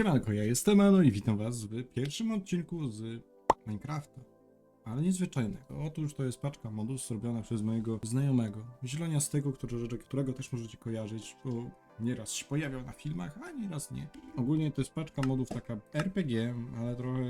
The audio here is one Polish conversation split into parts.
Siemanko, ja jestem Eno i witam was w pierwszym odcinku z Minecrafta. Ale niezwyczajnego. Otóż to jest paczka modus zrobiona przez mojego znajomego, zieloniastego, który, którego też możecie kojarzyć, bo nieraz się pojawiał na filmach, a nieraz nie. Ogólnie to jest paczka modów taka RPG, ale trochę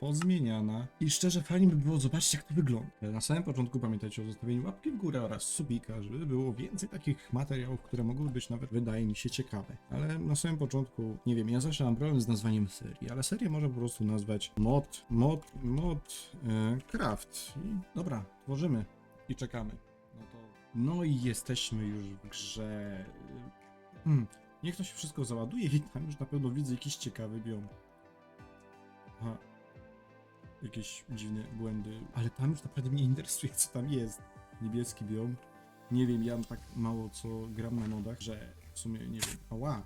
pozmieniana. I szczerze fajnie by było zobaczyć jak to wygląda. Na samym początku pamiętajcie o zostawieniu łapki w górę oraz subika, żeby było więcej takich materiałów, które mogłyby być nawet, wydaje mi się, ciekawe. Ale na samym początku, nie wiem, ja zawsze mam problem z nazwaniem serii, ale serię może po prostu nazwać mod, mod, mod, e, craft. I dobra, tworzymy i czekamy. No to... No i jesteśmy już w grze. Hmm. Niech to się wszystko załaduje i tam już na pewno widzę jakiś ciekawy biom. Jakieś dziwne błędy, ale tam już naprawdę mnie interesuje, co tam jest. Niebieski biom. Nie wiem, ja tak mało co gram na modach, że w sumie nie wiem. Ała!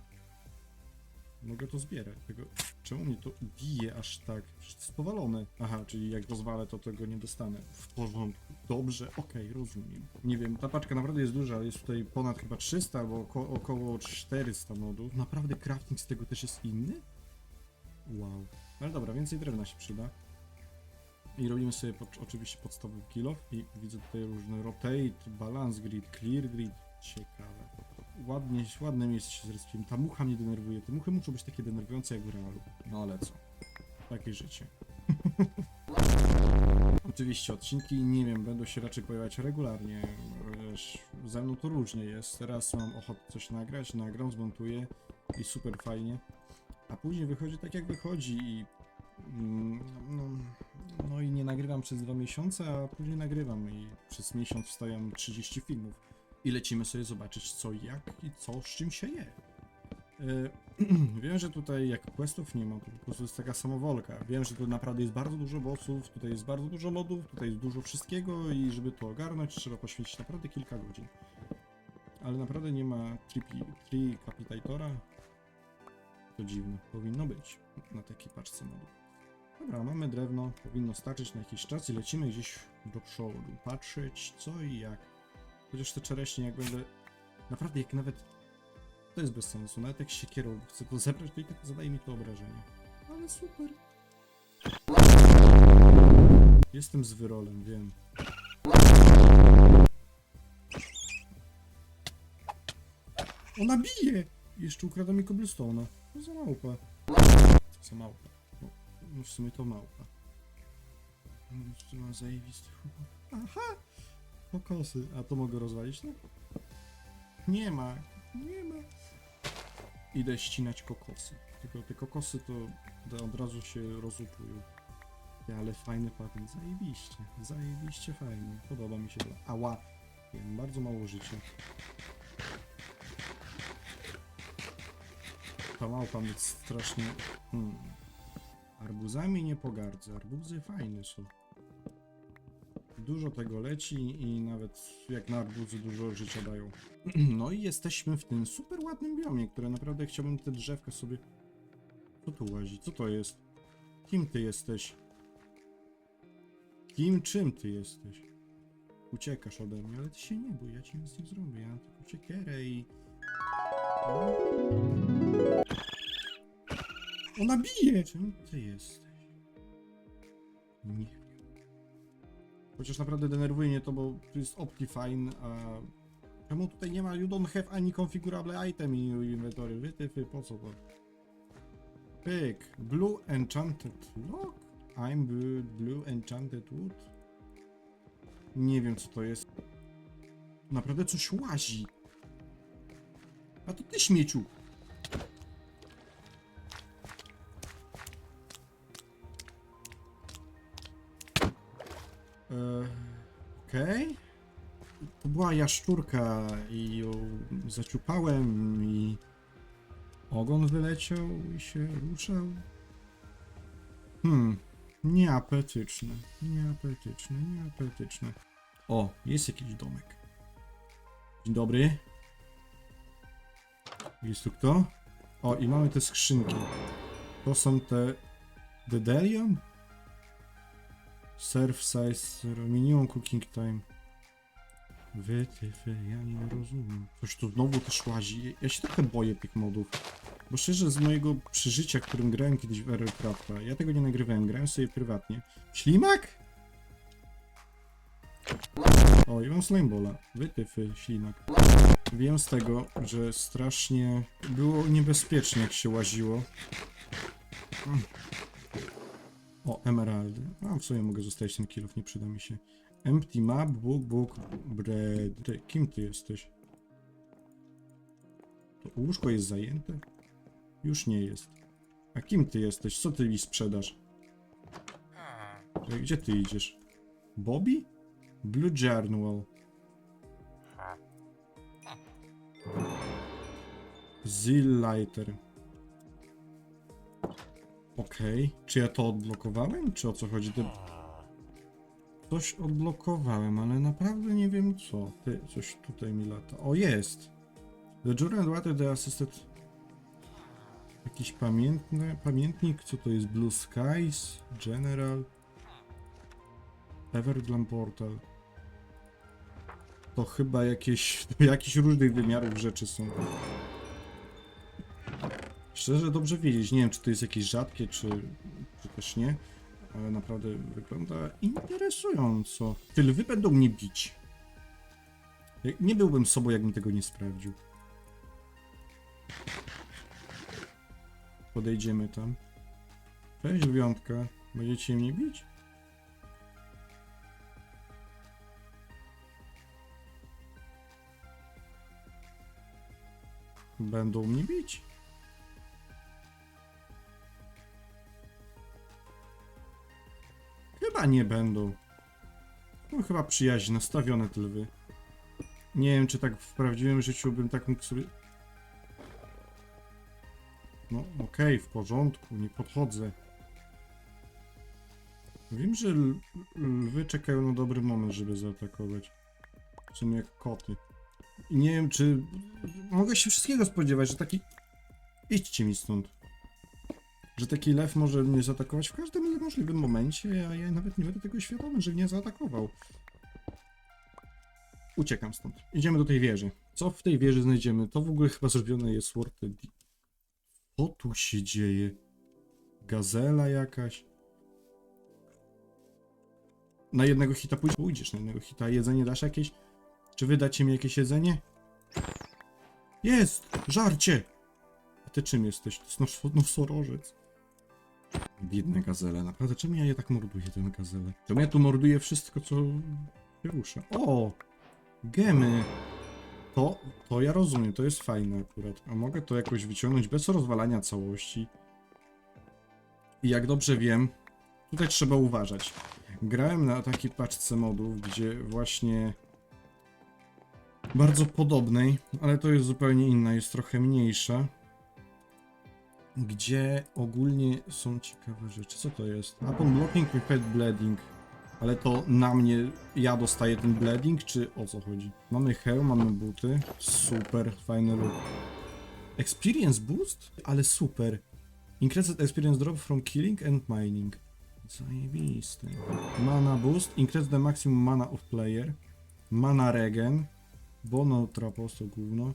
Mogę to zbierać. Tego... Czemu mnie to bije aż tak? Przecież jest powalone. Aha, czyli jak rozwalę, to tego nie dostanę. W porządku. Dobrze, okej, rozumiem. Nie wiem, ta paczka naprawdę jest duża, jest tutaj ponad chyba 300 albo oko około 400 modów. Naprawdę crafting z tego też jest inny? Wow. Ale dobra, więcej drewna się przyda. I robimy sobie pod, oczywiście podstawowy kill i widzę tutaj różne rotate, balance grid, clear grid. Ciekawe. Ładnie, ładne miejsce się zrespiłem. Ta mucha mnie denerwuje. Te muchy muszą być takie denerwujące jak w realu. No ale co? Takie życie. Oczywiście odcinki, nie wiem, będą się raczej pojawiać regularnie. Wiesz, ze mną to różnie jest. Teraz mam ochotę coś nagrać, nagram, zmontuję i super fajnie. A później wychodzi tak jak wychodzi i mm, no, no i nie nagrywam przez dwa miesiące, a później nagrywam i przez miesiąc wstawiam 30 filmów. I lecimy sobie zobaczyć co jak i co z czym się je. Yy, Wiem, że tutaj jak questów nie ma, to po prostu jest taka samowolka. Wiem, że tu naprawdę jest bardzo dużo bossów, tutaj jest bardzo dużo modów, tutaj jest dużo wszystkiego i żeby to ogarnąć trzeba poświęcić naprawdę kilka godzin. Ale naprawdę nie ma tri capitatora. To dziwne, powinno być na takiej paczce modów. Dobra, mamy drewno, powinno starczyć na jakiś czas i lecimy gdzieś do przodu, patrzeć co i jak. Chociaż te czereśnie jak będę... Naprawdę jak nawet... To jest bez sensu, nawet jak się kierą chcę to zebrać, to i tak zadaje mi to obrażenie. Ale super. Jestem z wyrolem, wiem. Ona bije! Jeszcze ukradła mi cobblestone'a. Co za małpa. Co za małpa. No, no w sumie to małpa. No, jeszcze ma zajebisty. Aha! Kokosy. A to mogę rozwalić, no? Nie ma. Nie ma. Idę ścinać kokosy. Tylko te kokosy to od razu się rozupują. Ja, Ale fajny patent. Zajebiście. Zajebiście fajnie. Podoba mi się to. Ała. Mam bardzo mało życia. Ta małpa mnie strasznie... Hmm. Arbuzami nie pogardzę. Arbuzy fajne są. Dużo tego leci i nawet jak na arbuzy dużo życia dają. No i jesteśmy w tym super ładnym biomie, które naprawdę chciałbym te drzewka sobie... Co tu łazi? Co to jest? Kim ty jesteś? Kim, czym ty jesteś? Uciekasz ode mnie, ale ty się nie bój, ja ci nic nie zrobię. Ja mam tylko ciekierę i... O. Ona bije! Czym ty jesteś? Nie. Chociaż naprawdę denerwuje mnie to, bo tu jest Optifine, a... Czemu tutaj nie ma you don't have any configurable item in your inventory? Wytyfy, po co to? Pyk. Blue Enchanted Lock? I'm blue Enchanted Wood? Nie wiem co to jest. Naprawdę coś łazi. A to ty śmieciu. Eee, Okej. To była jaszczurka i ją zaciupałem i ogon wyleciał i się ruszał. Hmm, nieapetyczne, nieapetyczne, nieapetyczne. O, jest jakiś domek. Dzień dobry. Jest tu kto? O, i mamy te skrzynki. To są te... Dedelium? Surf size, minimum cooking time. Wytyfy, ja nie rozumiem. Coś tu znowu też łazi. Ja się trochę boję tych modów. Bo szczerze, z mojego przeżycia, którym grałem kiedyś w Aircrafta, ja tego nie nagrywałem, grałem sobie prywatnie. Ślimak? O, i mam slimebola. Wytyfy, ślimak. Wiem z tego, że strasznie było niebezpiecznie, jak się łaziło. O, emeraldy. A w sumie mogę zostawić ten kilof, nie przyda mi się. Empty map, book, book, bread. Kim ty jesteś? To łóżko jest zajęte? Już nie jest. A kim ty jesteś? Co ty mi sprzedasz? Gdzie ty idziesz? Bobby? Blue Journal. Zillighter. Okej. Czy ja to odblokowałem? Czy o co chodzi? Ty... Coś odblokowałem, ale naprawdę nie wiem co. Ty, coś tutaj mi lata. O, jest! The Journal Water the Assisted... Jakiś pamiętny, pamiętnik, co to jest? Blue Skies? General? Everglam Portal. To chyba jakieś, to jakichś różnych wymiarów rzeczy są. Szczerze dobrze wiedzieć, nie wiem czy to jest jakieś rzadkie, czy, czy też nie, ale naprawdę wygląda interesująco. Te lwy będą mnie bić. Nie byłbym sobą, jakbym tego nie sprawdził. Podejdziemy tam. Cześć, lwiątka. Będziecie mnie bić? Będą mnie bić. Chyba nie będą. No chyba przyjaźń nastawione te lwy. Nie wiem, czy tak w prawdziwym życiu bym tak mógł sobie... No okej, w porządku, nie podchodzę. Wiem, że lwy czekają na dobry moment, żeby zaatakować. Są jak koty. I nie wiem, czy... Mogę się wszystkiego spodziewać, że taki... Idźcie mi stąd. Że taki lew może mnie zaatakować w każdym możliwym momencie, a ja nawet nie będę tego świadomy, że mnie zaatakował. Uciekam stąd. Idziemy do tej wieży. Co w tej wieży znajdziemy? To w ogóle chyba zrobione jest World Co tu się dzieje? Gazela jakaś? Na jednego hita pójdziesz? Pójdziesz na jednego hita. Jedzenie dasz jakieś? Czy wy dacie mi jakieś jedzenie? Jest! Żarcie! A ty czym jesteś? To jest nos nosorożec. Biedne gazele. Naprawdę, czemu ja je tak morduję, ten gazele? Czemu ja tu morduję wszystko, co się rusza? O! Gemy! To, to ja rozumiem, to jest fajne akurat. A mogę to jakoś wyciągnąć bez rozwalania całości. I jak dobrze wiem, tutaj trzeba uważać. Grałem na takiej paczce modów, gdzie właśnie bardzo podobnej, ale to jest zupełnie inna, jest trochę mniejsza. Gdzie ogólnie są ciekawe rzeczy. Co to jest? Upon blocking head bleeding. Ale to na mnie, ja dostaję ten bleeding, czy o co chodzi? Mamy hełm, mamy buty. Super, fajny look. Experience boost? Ale super. Increased experience drop from killing and mining. Zajebiste. Mana boost. Increase the maximum mana of player. Mana regen. Bono trapos to gówno.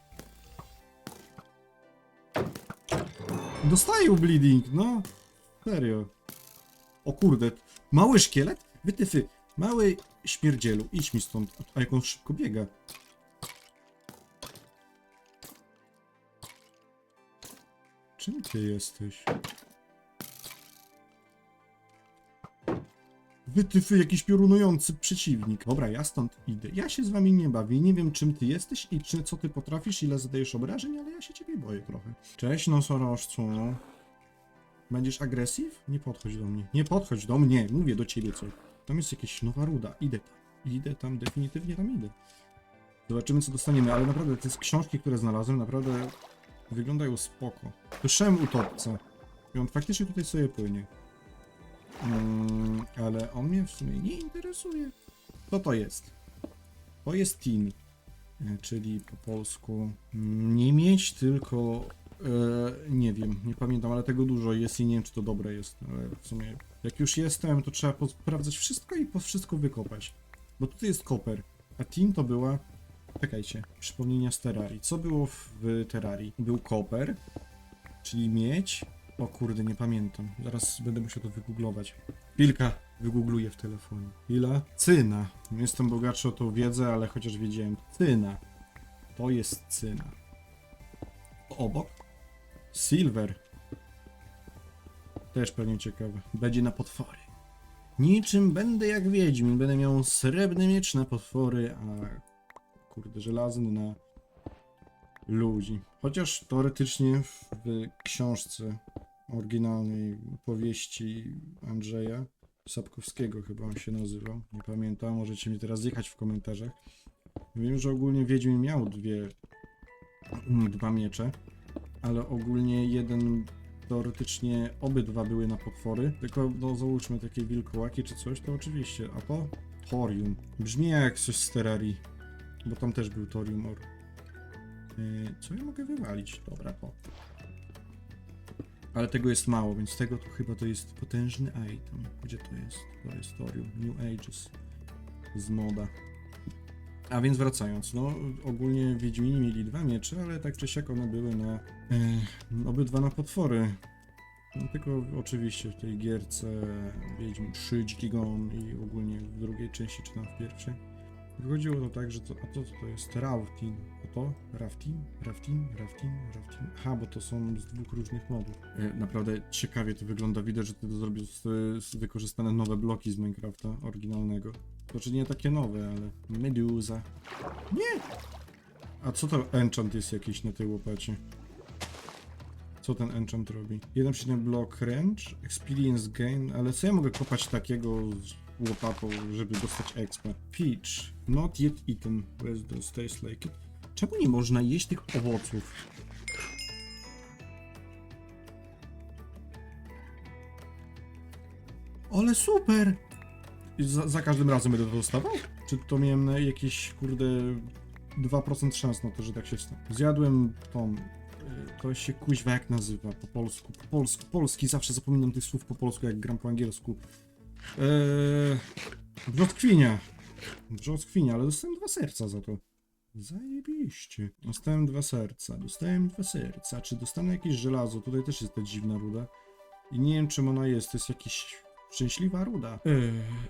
Dostaję bleeding, no. Serio. O kurde. Mały szkielet? Wytyfy. Mały śmierdzielu. Idź mi stąd. A jak on szybko biega. Czym ty jesteś? Wytyfy, jakiś piorunujący przeciwnik. Dobra, ja stąd idę. Ja się z wami nie bawię. Nie wiem, czym ty jesteś i czy, co ty potrafisz, ile zadajesz obrażeń, ale ja się ciebie boję trochę. Cześć, nosorożcu. Będziesz agresyw? Nie podchodź do mnie. Nie podchodź do mnie. Mówię do ciebie coś. Tam jest jakaś nowa ruda. Idę tam. Idę tam, definitywnie tam idę. Zobaczymy, co dostaniemy, ale naprawdę te książki, które znalazłem, naprawdę wyglądają spoko. Słyszałem utopca i on faktycznie tutaj sobie płynie. Ale on mnie w sumie nie interesuje. Co to jest? To jest tin, e, czyli po polsku nie mieć, tylko e, nie wiem, nie pamiętam, ale tego dużo jest i nie wiem, czy to dobre jest, ale w sumie jak już jestem, to trzeba sprawdzać wszystko i po wszystko wykopać. Bo tutaj jest koper, a tin to była Czekajcie, przypomnienia z Terrarii. Co było w Terrarii? Był koper, czyli miedź. O kurde, nie pamiętam. Zaraz będę musiał to wygooglować. Chwilka, wygoogluję w telefonie. Chwila. Cyna. Jestem bogatszy o tą wiedzę, ale chociaż wiedziałem. Cyna. To jest cyna. Obok? Silver. Też pewnie ciekawe. Będzie na potwory. Niczym będę jak Wiedźmin. Będę miał srebrny miecz na potwory, a kurde, żelazny na ludzi. Chociaż teoretycznie w książce oryginalnej powieści Andrzeja Sapkowskiego chyba on się nazywał, nie pamiętam, możecie mi teraz zjechać w komentarzach. Wiem, że ogólnie Wiedźmin miał dwie, dwa miecze, ale ogólnie jeden teoretycznie obydwa były na potwory, tylko no załóżmy takie wilkołaki czy coś, to oczywiście, a to Thorium. Brzmi jak coś z Terrarii. Bo tam też był Thorium Or. Yy, co ja mogę wywalić? Dobra, po. Ale tego jest mało, więc tego to chyba to jest potężny item. Gdzie to jest? To jest Thorium. New Ages. Z moda. A więc wracając, no ogólnie Wiedźmini mieli dwa miecze, ale tak czy siak one były na... Yy, obydwa na potwory. No, tylko oczywiście w tej gierce Wiedźmin 3 Dziki Gon i ogólnie w drugiej części, czy tam w pierwszej. Wychodziło to tak, że to, a to, to jest Raftin. A to? Raftin? Raftin? Raftin? Raftin? Aha, bo to są z dwóch różnych modów. E, naprawdę ciekawie to wygląda. Widać, że to zrobił z, z wykorzystane nowe bloki z Minecrafta oryginalnego. Znaczy nie takie nowe, ale Medusa. Nie! A co to enchant jest jakiś na tej łopacie? Co ten enchant robi? 1,7 block wrench, experience gain, ale co ja mogę kopać takiego łopatą, żeby dostać expa? Peach, not yet eaten, residence tastes like it. Czemu nie można jeść tych owoców? Ale super! Za, za każdym razem będę to dostawał? Czy to miałem jakieś, kurde, 2% szans na to, że tak się stanie? Zjadłem tą y, to się kuźwa jak nazywa po polsku. Po polsku, polski, zawsze zapominam tych słów po polsku, jak gram po angielsku. Eee, brzoskwinia. Brzoskwinia, ale dostałem dwa serca za to. Zajebiście. Dostałem dwa serca, dostałem dwa serca. Czy dostanę jakieś żelazo? Tutaj też jest ta dziwna ruda. I nie wiem czym ona jest, to jest jakiś szczęśliwa ruda. Eee,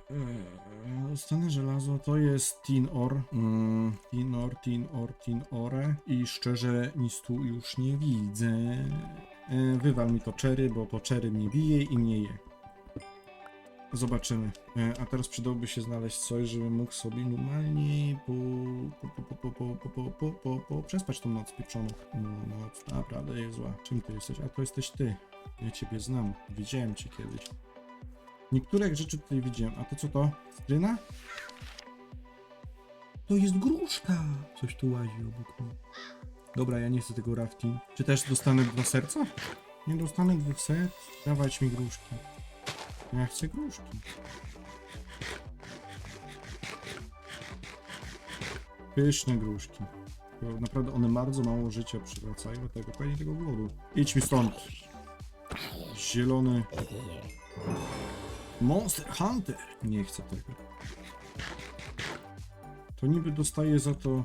eee, dostanę żelazo, to jest tin or. Mm, tin or, tin or, tin ore. I szczerze nic tu już nie widzę. Eee, wywal mi to czery, bo to czery mnie bije i mnie je. Zobaczymy. E, A teraz przydałoby się znaleźć coś, żebym mógł sobie normalnie po, po, po, po, po, po, po, po, po, po przespać tą noc pieprzoną. No, noc naprawdę jest zła. Czym ty jesteś? A to jesteś ty. Ja ciebie znam. Widziałem cię kiedyś. Niektóre rzeczy tutaj widziałem. A to co to? Stryna? To jest gruszka! Coś tu łazi obok mnie. Dobra, ja nie chcę tego rafting. Czy też dostanę dwa serca? Nie dostanę dwóch serc? Dawać mi gruszki. Ja chcę gruszki. Pyszne gruszki. Naprawdę one bardzo mało życia przywracają, dlatego fajnie tego głodu. Idź mi stąd. Zielony. Monster Hunter. Nie chcę tego. To niby dostaję za to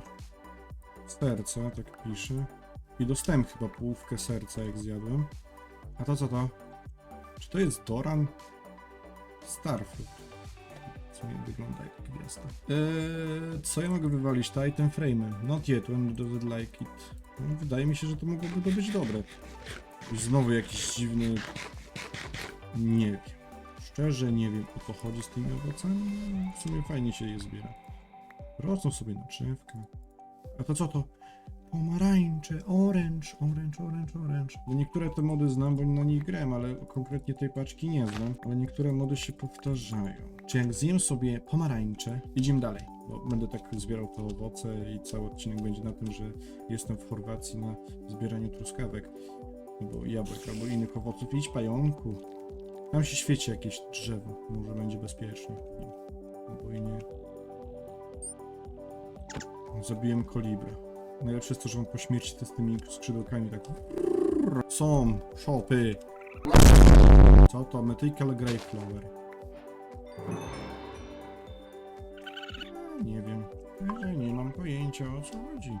serca, tak pisze. I dostałem chyba połówkę serca, jak zjadłem. A to co to? Czy to jest Doran? Starfield. Co nie wygląda jak gwiazda. Eee, co ja mogę wywalić? Te item frame. Not yet, when does it like it? No, wydaje mi się, że to mogłoby być dobre. Znowu jakiś dziwny... Nie wiem. Szczerze nie wiem o co chodzi z tymi owocami. W sumie fajnie się je zbiera. Rosną sobie na drzewka. A to co to? Pomarańcze, orange, orange, orange, orange. No niektóre te mody znam, bo na nich grałem, ale konkretnie tej paczki nie znam. Ale niektóre mody się powtarzają. Czy jak zjem sobie pomarańcze, idziemy dalej. bo będę tak zbierał te owoce i cały odcinek będzie na tym, że jestem w Chorwacji na zbieraniu truskawek, albo jabłek, albo innych owoców. Idź pająku. Tam się świeci jakieś drzewo, może będzie bezpiecznie. Albo i nie. Zabiłem kolibrę. Najlepsze jest to, że on po śmierci to z tymi skrzydełkami tak... Są szopy. Co to? Mythical Greyflower. Nie wiem. Ja nie mam pojęcia o co chodzi.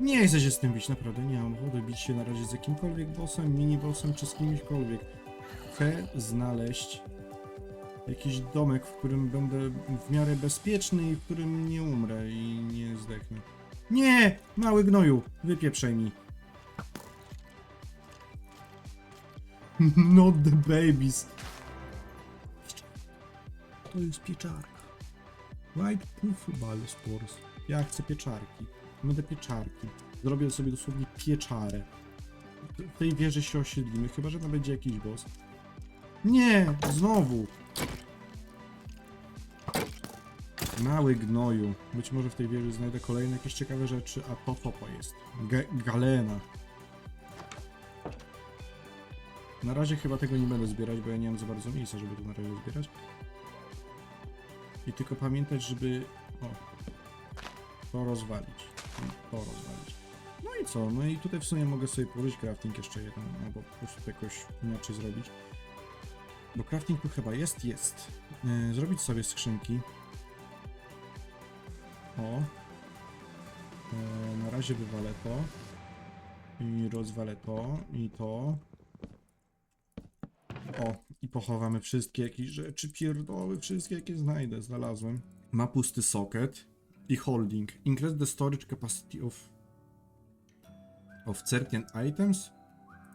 Nie chcę się z tym bić, naprawdę nie mam ochoty bić się na razie z jakimkolwiek bossem, mini bossem czy z kimśkolwiek. Chcę znaleźć jakiś domek, w którym będę w miarę bezpieczny i w którym nie umrę i nie zdechnę. Nie! Mały gnoju! Wypieprzaj mi. Not the babies. To jest pieczarka. White Puffball Spores. Ja chcę pieczarki. Będę pieczarki. Zrobię sobie dosłownie pieczarę. W tej wieży się osiedlimy, chyba że tam będzie jakiś boss. Nie! Znowu! Mały gnoju. Być może w tej wieży znajdę kolejne jakieś ciekawe rzeczy, a to topo jest. Ge- galena. Na razie chyba tego nie będę zbierać, bo ja nie mam za bardzo miejsca, żeby to na razie zbierać. I tylko pamiętać, żeby... O, to rozwalić. To rozwalić. No i co? No i tutaj w sumie mogę sobie położyć crafting jeszcze jeden, albo po prostu jakoś inaczej zrobić. Bo crafting tu chyba jest, jest. Yy, zrobić sobie skrzynki. O. E, na razie wywalę to. I rozwalę to. I to. O. I pochowamy wszystkie jakieś rzeczy pierdoły. Wszystkie jakie znajdę. Znalazłem. Ma pusty socket. I holding. Increase the storage capacity of of certain items.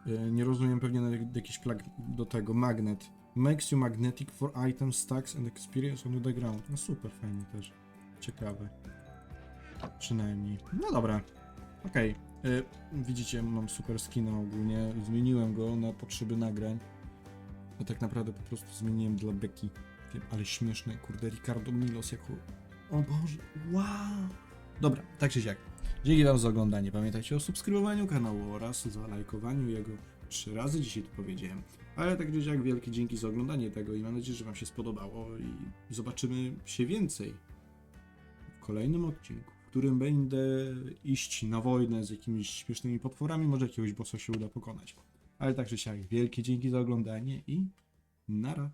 E, nie rozumiem pewnie jakiś flag do tego. Magnet. Makes you magnetic for items, stacks and experience on the ground. No super fajnie też. Ciekawe. Przynajmniej. No dobra. Okej. Y, Widzicie, mam super skina ogólnie. Zmieniłem go na potrzeby nagrań. A tak naprawdę po prostu zmieniłem dla Beki. Wiem, ale śmieszne, kurde, Ricardo Milos jako... O Boże, wow! Dobra, tak czy siak. Dzięki wam za oglądanie. Pamiętajcie o subskrybowaniu kanału oraz za lajkowaniu jego. Trzy razy dzisiaj to powiedziałem. Ale tak siak, wielkie dzięki za oglądanie tego i mam nadzieję, że wam się spodobało i zobaczymy się więcej w kolejnym odcinku, w którym będę iść na wojnę z jakimiś śmiesznymi potworami, może jakiegoś bossa się uda pokonać. Ale tak czy siak, wielkie dzięki za oglądanie i nara.